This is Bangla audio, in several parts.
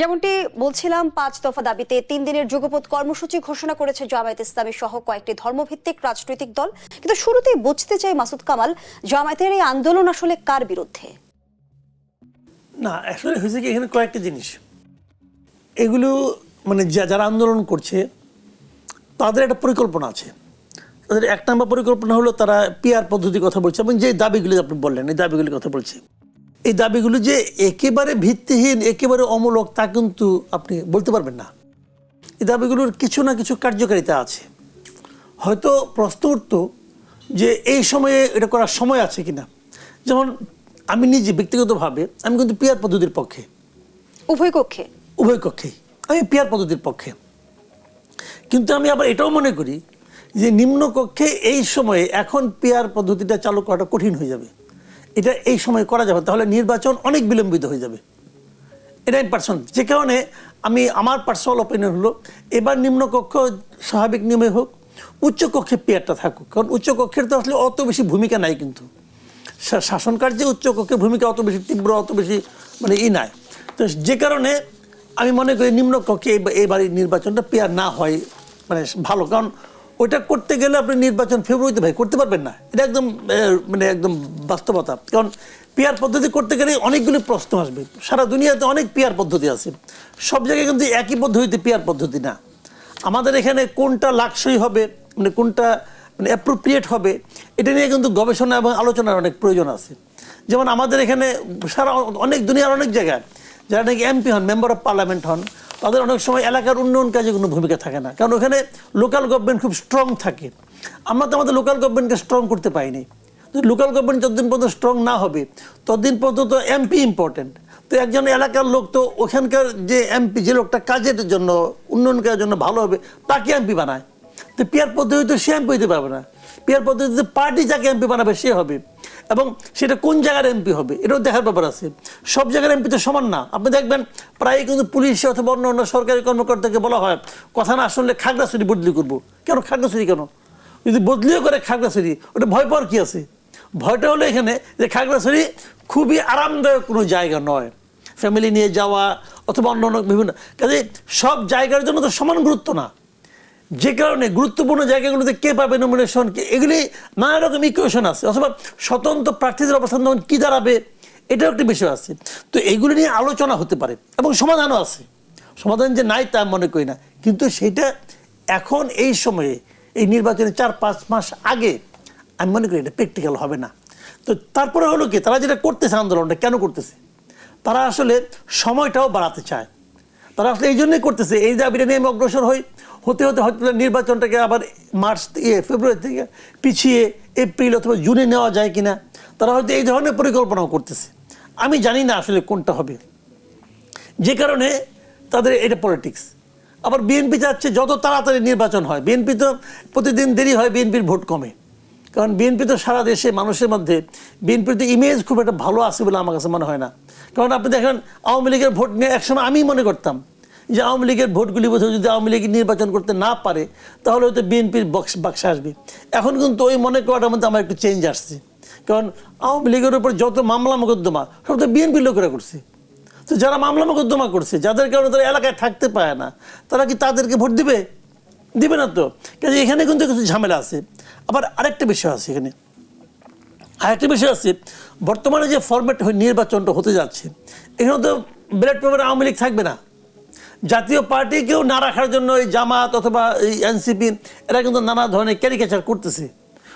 যেমনটি বলছিলাম, পাঁচ দফা দাবিতে তিন দিনের যুগপথ কর্মসূচি ঘোষণা করেছে জামায়াত ইসলামী সহ কয়েকটি ধর্মভিত্তিক রাজনৈতিক দল। কিন্তু শুরুতেই বুঝতে চাই মাসুদ কামাল, জামায়াতের এই আন্দোলন আসলে কার বিরুদ্ধে? না, আসলে হয়েছে কি, এখানে কয়েকটি জিনিস। এগুলো মানে যারা আন্দোলন করছে, তাদের একটা পরিকল্পনা আছে। তাদের এক নম্বর পরিকল্পনা হলো তারা পিআর পদ্ধতির কথা বলছে এবং যে দাবিগুলি আপনি বললেন, এই দাবিগুলির কথা বলছি। এই দাবিগুলো যে একেবারে ভিত্তিহীন একেবারে অমূলক তা কিন্তু আপনি বলতে পারবেন না। এই দাবিগুলোর কিছু না কিছু কার্যকারিতা আছে। হয়তো প্রশ্ন উঠতো যে এই সময়ে এটা করার সময় আছে কিনা। যেমন আমি নিজে ব্যক্তিগতভাবে আমি কিন্তু পিয়ার পদ্ধতির পক্ষে। উভয় কক্ষে? উভয় কক্ষেই। আমি পিয়ার পদ্ধতির পক্ষে। কিন্তু আমি আবার এটাও মনে করি যে নিম্ন কক্ষে এই সময়ে এখন পিয়ার পদ্ধতিটা চালু করাটা কঠিন হয়ে যাবে। এটা এই সময় করা যাবে তাহলে নির্বাচন অনেক বিলম্বিত হয়ে যাবে। এটা আমি পার্সোনাল যে কারণে আমি আমার পার্সোনাল অপিনিয়ন হলো, এবার নিম্নকক্ষ স্বাভাবিক নিয়মে হোক, উচ্চকক্ষে পেয়ারটা থাকুক। কারণ উচ্চকক্ষের তো আসলে অত বেশি ভূমিকা নাই কিন্তু। শাসন কার্যে উচ্চ কক্ষের ভূমিকা অত বেশি তীব্র, অত বেশি মানে ই নাই। তো যে কারণে আমি মনে করি নিম্নকক্ষে এবার এই নির্বাচনটা পেয়ার না হয় মানে ভালো। কারণ ওইটা করতে গেলে আপনি নির্বাচন ফেব্রুয়ারিতে ভাই, করতে পারবেন না। এটা একদম মানে একদম বাস্তবতা। কারণ পিয়ার পদ্ধতি করতে গেলে অনেকগুলি প্রশ্ন আসবে। সারা দুনিয়াতে অনেক পিয়ার পদ্ধতি আছে। সব জায়গায় কিন্তু একই পদ্ধতিতে পিয়ার পদ্ধতি না। আমাদের এখানে কোনটা লাক্সই হবে মানে কোনটা মানে অ্যাপ্রোপ্রিয়েট হবে, এটা নিয়ে কিন্তু গবেষণা এবং আলোচনার অনেক প্রয়োজন আছে। যেমন আমাদের এখানে সারা অনেক দুনিয়ার অনেক জায়গায় যারা নাকি এমপি হন মেম্বার অফ পার্লামেন্ট হন তাদের অনেক সময় এলাকার উন্নয়ন কাজে কোনো ভূমিকা থাকে না। কারণ ওখানে লোকাল গভর্নমেন্ট খুব স্ট্রং থাকে। আমরা তো আমাদের লোকাল গভর্নমেন্টকে স্ট্রং করতে পাইনি লোকাল গভর্নমেন্ট যতদিন পর্যন্ত স্ট্রং না হবে, ততদিন পর্যন্ত এমপি ইম্পর্টেন্ট তো একজন এলাকার লোক তো ওখানকার যে এমপি যে লোকটা কাজের জন্য, উন্নয়ন কাজের জন্য ভালো হবে, তাকে এমপি বানায়। তো পিয়ার পদ্ধতিতে সে এমপি হতে পারবে না। পিয়ার পদ্ধতিতে পার্টি যাকে এমপি বানাবে, সে হবে। এবং সেটা কোন জায়গার এমপি হবে, এটাও দেখার ব্যাপার আছে। সব জায়গার এমপি তো সমান না। আপনি দেখবেন প্রায় কিন্তু পুলিশ অথবা অন্য অন্য সরকারি কর্মকর্তাকে বলা হয়, কথা না আসলে খাগড়াছড়ি বদলি করব। কেন খাগড়াছড়ি কেন? যদি বদলিও করে খাগড়াছড়ি, ওটা ভয় পাওয়ার কি আছে? ভয়টা হলো এখানে যে খাগড়াছড়ি খুবই আরামদায়ক কোনো জায়গা নয়। ফ্যামিলি নিয়ে যাওয়া অথবা অন্য অন্য বিভিন্ন কাজে সব জায়গার জন্য তো সমান গুরুত্ব না। যে কারণে গুরুত্বপূর্ণ জায়গাগুলোতে কে পাবে নমিনেশন কে এগুলি নানা রকম ইকুয়েশন আছে। অথবা স্বতন্ত্র প্রার্থীদের অবস্থান তখন কী দাঁড়াবে, এটাও একটি বিষয় আছে। তো এগুলি নিয়ে আলোচনা হতে পারে এবং সমাধানও আছে। সমাধান যে নাই তা মনে করি না। কিন্তু সেটা এখন এই সময়ে, এই নির্বাচনের চার, পাঁচ মাস আগে, আমি মনে করি এটা প্র্যাকটিক্যাল হবে না। তো তারপরে হলো কি, তারা যেটা করতেছে আন্দোলনটা, কেন করতেছে? তারা আসলে সময়টাও বাড়াতে চায়। তারা আসলে এই জন্যই করতেছে, এই দাবিটা নিয়ে আমি অগ্রসর হই। হতে হতে হয়তো নির্বাচনটাকে আবার মার্চ ইয়ে ফেব্রুয়ারি থেকে পিছিয়ে এপ্রিল অথবা জুনে নেওয়া যায় কিনা, তারা হয়তো এই ধরনের পরিকল্পনাও করতেছে। আমি জানি না আসলে কোনটা হবে। যে কারণে তাদের এটা পলিটিক্স আবার বিএনপি চাচ্ছে যত তাড়াতাড়ি নির্বাচন হয়। বিএনপি তো প্রতিদিন দেরি হয় বিএনপির ভোট কমে। কারণ বিএনপি তো সারা দেশে মানুষের মধ্যে বিএনপির তো ইমেজ খুব একটা ভালো আছে বলে আমার কাছে মনে হয় না। কারণ আপনি দেখেন, আওয়ামী লীগের ভোট নিয়ে একসময় আমি মনে করতাম। যে আওয়ামী লীগের ভোটগুলি বোধহয় যদি আওয়ামী লীগ নির্বাচন করতে না পারে, তাহলে হয়তো বিএনপির বক্স বাক্সে আসবে। এখন কিন্তু ওই মনে করাটার মধ্যে আমার একটু চেঞ্জ আসছে। কারণ আওয়ামী লীগের উপর যত মামলা মোকদ্দমা, সব তো বিএনপির লোকেরা করছে। তো যারা মামলা মোকদ্দমা করছে, যাদের কারণে তারা এলাকায় থাকতে পারে না, তারা কি তাদেরকে ভোট দিবে? দিবে না তো। কাজে এখানে কিন্তু কিছু ঝামেলা আছে। আবার আরেকটা বিষয় আছে এখানে। আরেকটা বিষয় আছে, বর্তমানে যে ফরম্যাট নির্বাচনটা হতে যাচ্ছে, এখানে তো ব্যালট পেপারে আওয়ামী লীগ থাকবে না। জাতীয় পার্টিকেও না রাখার জন্য এই জামাত অথবা এই এনসিপি, এরা কিন্তু নানা ধরনের ক্যারিকেচার করতেছে।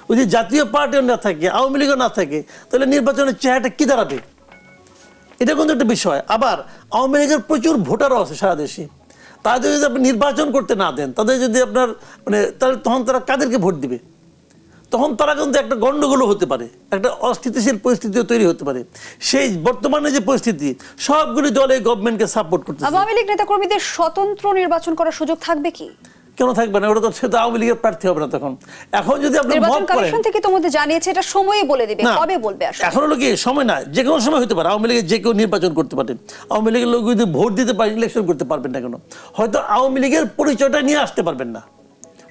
ওই যে জাতীয় পার্টিও না থাকে, আওয়ামী লীগও না থাকে, তাহলে নির্বাচনের চেহারাটা কী দাঁড়াবে? এটা কিন্তু একটা বিষয়। আবার আওয়ামী লীগের প্রচুর ভোটারও আছে সারা দেশে। তাদের যদি আপনি নির্বাচন করতে না দেন, তাদের যদি আপনার মানে তাহলে তখন তারা কাদেরকে ভোট দিবে? তখন তারা কিন্তু একটা গণ্ডগোলও হতে পারে একটা অস্থিতিশীল পরিস্থিতিও তৈরি হতে পারে। সেই বর্তমানে যে পরিস্থিতি সবগুলি দলে গভর্নমেন্টকে সাপোর্ট করতে আওয়ামী লীগ নেতাকর্মীদের স্বতন্ত্র নির্বাচন করার সুযোগ থাকবে কি? কেন থাকবে না? ওটা তো সে তো আওয়ামী লীগের প্রার্থী হবে না তখন। এখন যদি আপনি নির্বাচন কমিশন থেকে তোমাদের জানিয়েছে এটা সময়ে বলে দিবে কবে বলবে আসলে? এখন হলো কি সময় না যে কোনো সময় হতে পারে আওয়ামী লীগের যে কেউ নির্বাচন করতে পারে। আওয়ামী লীগের লোক যদি ভোট দিতে পারে ইলেকশন করতে পারবেন না কেন? হয়তো আওয়ামী লীগের পরিচয়টা নিয়ে আসতে পারবেন না।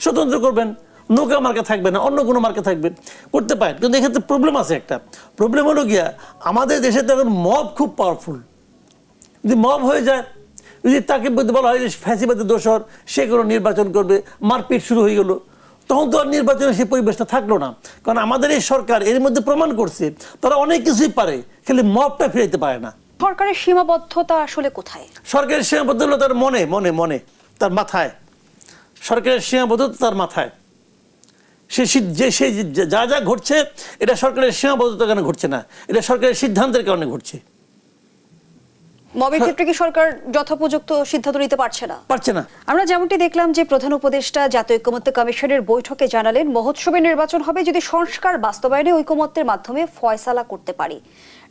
স্বতন্ত্র করবেন। নৌকা মার্কে থাকবে না অন্য কোনো মার্কে থাকবে করতে পারেন। কিন্তু এক্ষেত্রে প্রবলেম আছে একটা। প্রবলেম হলো গিয়া আমাদের দেশে তো এখন মব খুব পাওয়ারফুল যদি মব হয়ে যায় যদি তাকে বলতে বলা হয় যে ফ্যাসিবাদের দোষর সে কোনো নির্বাচন করবে মারপিট শুরু হয়ে গেল তখন তো আর নির্বাচনের সেই পরিবেশটা থাকল না। কারণ আমাদের এই সরকার এর মধ্যে প্রমাণ করছে তারা অনেক কিছুই পারে খালি মবটা ফিরাইতে পারে না। সরকারের সীমাবদ্ধতা আসলে কোথায়? সরকারের সীমাবদ্ধতা তার মনে মনে মনে তার মাথায়। সরকারের সীমাবদ্ধতা তার মাথায়। সে যে সে যা যা ঘটছে এটা সরকারের সীমাবদ্ধতার কারণে ঘটছে না। এটা সরকারের সিদ্ধান্তের কারণে ঘটছে। মবের ক্ষেত্রে কি সরকার যথোপযুক্ত সিদ্ধান্ত নিতে পারছে না? পারছে না। আমরা যেমনটি দেখলাম যে প্রধান উপদেষ্টা জাতীয় ঐকমত্য কমিশনের বৈঠকে জানালেন মহোৎসবে নির্বাচন হবে যদি সংস্কার বাস্তবায়নে ঐকমত্যের মাধ্যমে ফয়সালা করতে পারি।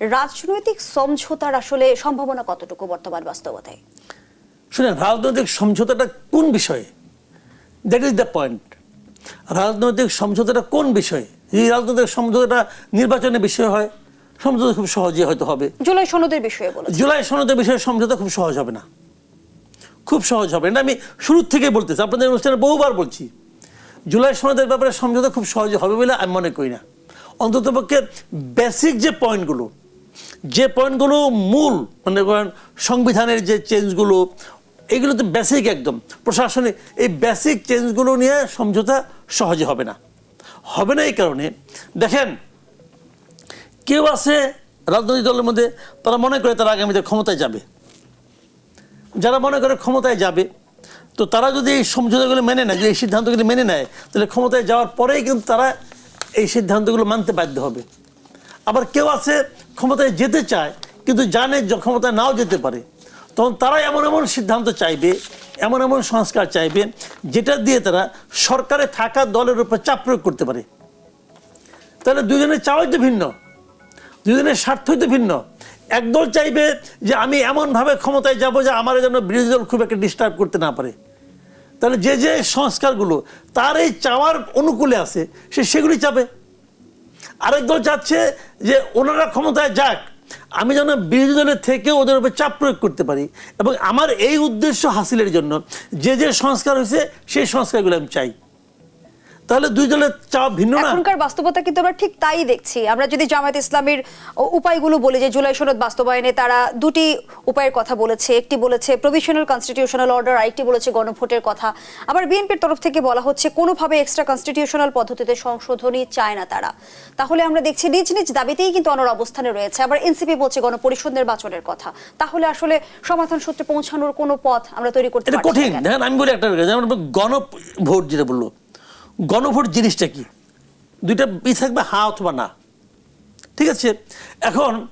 রাজনৈতিক সমঝোতার আসলে সম্ভাবনা কতটুকু বর্তমান বাস্তবতায়? শুনেন রাজনৈতিক সমঝোতাটা কোন বিষয়ে? দ্যাট ইজ দ্য পয়েন্ট রাজনৈতিক সমঝোতাটা কোন বিষয়ে? এই রাজনৈতিক সমঝোতাটা নির্বাচনের বিষয় হয় সমঝোতা খুব সহজে হয়তো হবে। জুলাই সনদের বিষয়ে বলেছে জুলাই সনদের বিষয়ে সমঝোতা খুব সহজ হবে না। খুব সহজ হবে। না আমি শুরু থেকে বলতেছি আপনাদের অনুষ্ঠানে বহুবার বলছি জুলাই সনদের ব্যাপারে সমঝোতা খুব সহজে হবে বলে আমি মনে করি না। অন্ততপক্ষে বেসিক যে পয়েন্টগুলো যে পয়েন্টগুলো মূল মানে করেন সংবিধানের যে চেঞ্জগুলো এগুলো তো বেসিক একদম। প্রশাসনিক এই বেসিক চেঞ্জগুলো নিয়ে সমঝোতা সহজে হবে না। হবে না এই কারণে, দেখেন, কেউ আছে রাজনৈতিক দলের মধ্যে, তারা মনে করে তারা আগামীতে ক্ষমতায় যাবে। যারা মনে করে ক্ষমতায় যাবে, তো তারা যদি এই সমঝোতাগুলো মেনে নেয় এই সিদ্ধান্তগুলো মেনে নেয়, তাহলে ক্ষমতায় যাওয়ার পরেই কিন্তু তারা এই সিদ্ধান্তগুলো মানতে বাধ্য হবে। আবার কেউ আছে ক্ষমতায় যেতে চায়, কিন্তু জানে ক্ষমতায় নাও যেতে পারে, তখন তারা এমন এমন সিদ্ধান্ত চাইবে এমন এমন সংস্কার চাইবে যেটা দিয়ে তারা সরকারে থাকা দলের উপর চাপ প্রয়োগ করতে পারে। তাহলে দুজনের চাওয়াই তো ভিন্ন, দুজনের স্বার্থই তো ভিন্ন। একদল চাইবে যে আমি এমনভাবে ক্ষমতায় যাব যে আমার যেন বিরোধী দল খুব একটা ডিস্টার্ব করতে না পারে। তাহলে যে যে সংস্কারগুলো তার এই চাওয়ার অনুকূলে আছে, সে সেগুলি চাবে। আরেক দল চাচ্ছে যে ওনারা ক্ষমতায় যাক আমি যেন বিরোধী দলের থেকে ওদের উপর চাপ প্রয়োগ করতে পারি এবং আমার এই উদ্দেশ্য হাসিলের জন্য যে যে সংস্কার হয়েছে সেই সংস্কারগুলো আমি চাই। তাহলে দুই দলের চাওয়া ভিন্ন না? এখনকার বাস্তবতা কিন্তু আমরা ঠিক তাই দেখছি। আমরা যদি জামায়াত ইসলামের উপায়গুলো বলি যে জুলাই সনদ বাস্তবায়নে তারা দুটি উপায়ের কথা বলেছে। একটি বলেছে প্রভিশনাল কনস্টিটিউশনাল অর্ডার আরেকটি বলেছে গণভোটের কথা। আবার বিএনপির তরফ থেকে বলা হচ্ছে কোনোভাবে এক্সট্রা কনস্টিটিউশনাল পদ্ধতিতে সংশোধনী চায় না তারা। তাহলে আমরা দেখছি নিজ নিজ দাবিতেই কিন্তু অনর অবস্থানে রয়েছে। আবার এনসিপি বলছে গণপরিষদ নির্বাচনের কথা। তাহলে আসলে সমাধান সূত্রে পৌঁছানোর কোনো পথ আমরা তৈরি করতে কঠিন? দেখেন আমি বলি একটা যেমন গণভোট যেটা বলল গণভোট জিনিসটা কি? দুইটা ই থাকবে হা অথবা না। ঠিক আছে? এখন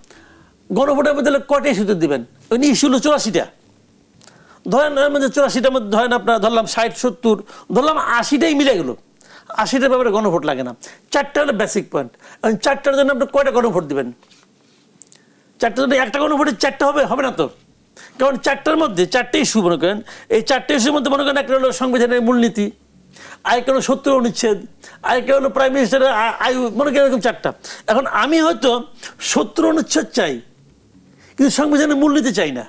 গণভোটের মধ্যে কয়টা ইস্যুতে দিবেন? ওই ইস্যু হলো চুরাশিটা। ধরেন, এর মধ্যে চুরাশিটার মধ্যে ধরেন আপনার ধরলাম ষাট, সত্তর, ধরলাম আশিটাই মিলে গেলো। আশিটার ব্যাপারে গণভোট লাগে না। চারটা হলো বেসিক পয়েন্ট চারটার জন্য আপনি কয়টা গণভোট দেবেন? চারটা জন্য একটা কোনো ভোটে চারটা হবে হবে না তো। কারণ চারটার মধ্যে চারটে ইস্যু মনে করেন। এই চারটে ইস্যুর মধ্যে মনে করেন একটা হলো সংবিধানের মূলনীতি। আরেকটা হলো সত্তর অনুচ্ছেদ আরেকটা হলো প্রাইম মিনিস্টারের আয়ু, মনে করেন এরকম চারটা। এখন আমি হয়তো সত্তর অনুচ্ছেদ চাই, কিন্তু সংবিধানের মূল নিতে চাই না।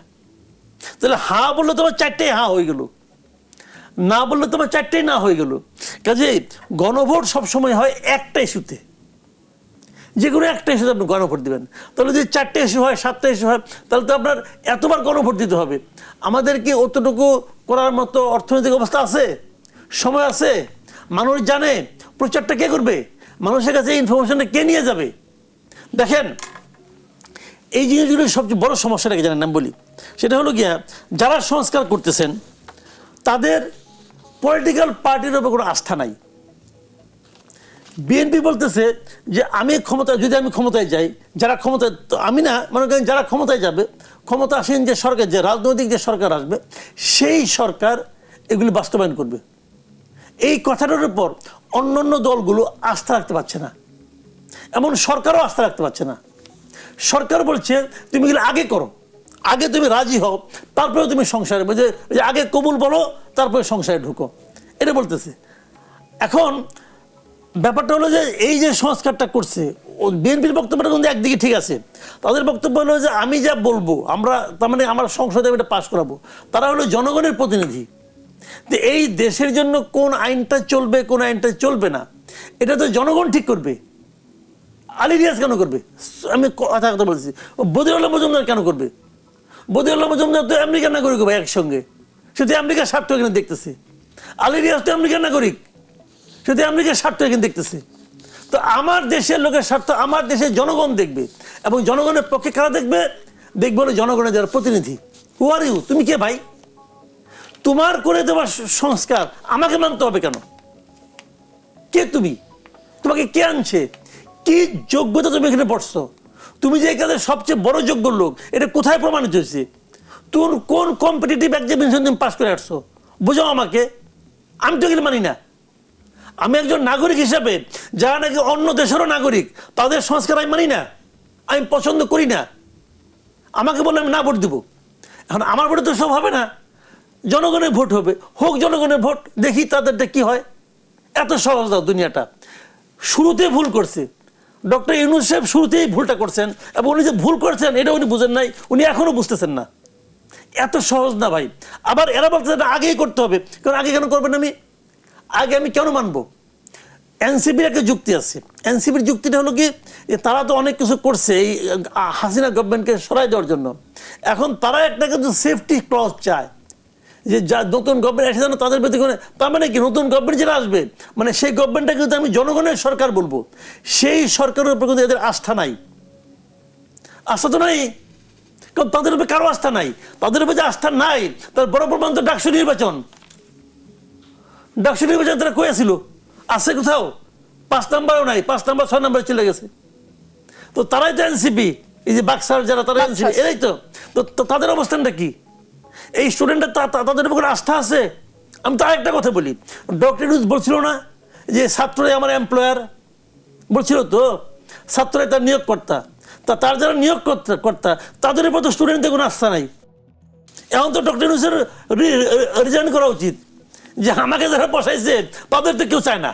তাহলে হা বললে তোমার চারটেই হা হয়ে গেল, না বললে তোমার চারটেই না হয়ে গেল। কাজে গণভোট সবসময় হয় একটা ইস্যুতে। যে কোনো একটা ইস্যুতে আপনি গণভোট দিবেন। তাহলে যদি চারটে ইস্যু হয়, সাতটা ইস্যু হয়, তাহলে তো আপনার এতবার গণভোট দিতে হবে। আমাদের কি অতটুকু করার মতো অর্থনৈতিক অবস্থা আছে? সময় আছে? মানুষ জানে, প্রচারটা কে করবে? মানুষের কাছে ইনফরমেশনটা কে নিয়ে যাবে? দেখেন, এই জিনিসগুলো সবচেয়ে বড় সমস্যাটাকে জানেন? আমি বলি, সেটা হলো গিয়া, যারা সংস্কার করতেছেন, তাদের পলিটিক্যাল পার্টির উপর কোনো আস্থা নাই। বিএনপি বলতেছে যে, আমি ক্ষমতা যদি আমি ক্ষমতায় যাই, যারা ক্ষমতায়, তো আমি না, মনে করেন যারা ক্ষমতায় যাবে ক্ষমতা আসেন যে সরকার, যে রাজনৈতিক যে সরকার আসবে, সেই সরকার এগুলি বাস্তবায়ন করবে। এই কথাটার উপর অন্য অন্য দলগুলো আস্থা রাখতে পারছে না। এমন সরকারও আস্থা রাখতে পারছে না। সরকার বলছে, তুমি এগুলো আগে করো। আগে তুমি রাজি হও, তারপরে তুমি সংসারে বুঝে যে আগে কবুল বলো, তারপরে সংসারে ঢুকো। এটা বলতেছে। এখন ব্যাপারটা হলো যে, এই যে সংস্কারটা করছে বিএনপির বক্তব্যটা কিন্তু একদিকে ঠিক আছে। তাদের বক্তব্য হলো যে, আমি যা বলব, আমরা, তার মানে আমার সংসদে এটা পাশ করাবো। তারা হলো জনগণের প্রতিনিধি। তো এই দেশের জন্য কোন আইনটা চলবে, কোন আইনটা চলবে না, এটা তো জনগণ ঠিক করবে। আলী রিয়াজ কেন করবে? আমি কথা কথা বলছি আলম মজুমদার কেন করবে? বদিউল্লাহ মজুমদার তো আমেরিকার নাগরিক ভাই একসঙ্গে। সে তো আমেরিকার স্বার্থ এখানে দেখতেছে। আলী রিয়াজ তো আমেরিকার নাগরিক। সে তো আমেরিকার স্বার্থ এখানে দেখতেছে। তো আমার দেশের লোকের স্বার্থ আমার দেশের জনগণ দেখবে এবং জনগণের পক্ষে কারা দেখবে? দেখবে হলো জনগণের যারা প্রতিনিধি। হু আর ইউ তুমি কে ভাই? তোমার করে দেওয়ার সংস্কার আমাকে মানতে হবে কেন? কে তুমি? তোমাকে কে আনছে? কি যোগ্যতা তুমি এখানে পড়ছো? তুমি যে এখানে সবচেয়ে বড় যোগ্য লোক, এটা কোথায় প্রমাণিত হয়েছে? তোর কোন কম্পিটিটিভ এক্সামিনেশন তুমি পাস করে আসছো? বোঝাও আমাকে। আমি তো এগুলো মানি না। আমি একজন নাগরিক হিসাবে, যারা নাকি অন্য দেশেরও নাগরিক, তাদের সংস্কার আমি মানি না। আমি পছন্দ করি না। আমাকে বলে আমি না ভোট দেবো। এখন আমার ভোটে তো সব হবে না। জনগণের ভোট হবে। হোক জনগণের ভোট, দেখি তাদেরটা কি হয়। এত সহজ দুনিয়াটা। শুরুতে ভুল করছে। ডক্টর ইউনুস সাহেব শুরুতেই ভুলটা করছেন এবং উনি যে ভুল করছেন, এটা উনি বুঝেন নাই, উনি এখনও বুঝতেছেন না। এত সহজ না ভাই। আবার এরা বলতে আগেই করতে হবে। কারণ আগে কেন করবেন আমি? আগে আমি কেন মানবো? এনসিপির একটা যুক্তি আছে। এনসিপির যুক্তিটা হলো কি? তারা তো অনেক কিছু করছে এই হাসিনা গভর্নমেন্টকে সরাই দেওয়ার জন্য। এখন তারা একটা কিন্তু সেফটি ক্লজ চায়। যে যা নতুন গভর্নমেন্ট আসে যেন তাদের প্রতি কোনো তার মানে কি? নতুন গভর্নমেন্ট যেটা আসবে মানে সেই গভর্নমেন্টটা কিন্তু আমি জনগণের সরকার বলব সেই সরকারের উপর কিন্তু এদের আস্থা নাই। আস্থা তো নাই। কারণ তাদের উপরে কারও আস্থা নাই। তাদের উপরে যে আস্থা নাই তার বড় প্রমাণ তো ডাকসু নির্বাচন। ডাকসু নির্বাচন তারা কয়েছিল আছে কোথাও? পাঁচ নাম্বারও নাই। পাঁচ নাম্বার ছয় নাম্বার চলে গেছে। তো তারাই তো এনসিপি এই যে বাক্সার যারা তারা এনসিপি। এরাই তো তো তাদের অবস্থানটা কি? এই স্টুডেন্টের তাদের উপর আস্থা আছে? আমি তো আরেকটা কথা বলি। ডক্টর ইউনুস বলছিল না যে ছাত্রই আমার এমপ্লয়ার বলছিল তো, ছাত্ররাই তার নিয়োগকর্তা। তা তার যারা নিয়োগ কর্তা- তাদের উপর তো স্টুডেন্টদের কোনো আস্থা নাই। এখন তো ডক্টর ইউনুসের রিজাইন করা উচিত। যে আমাকে যারা বসাইছে, তাদের তো কেউ চায় না।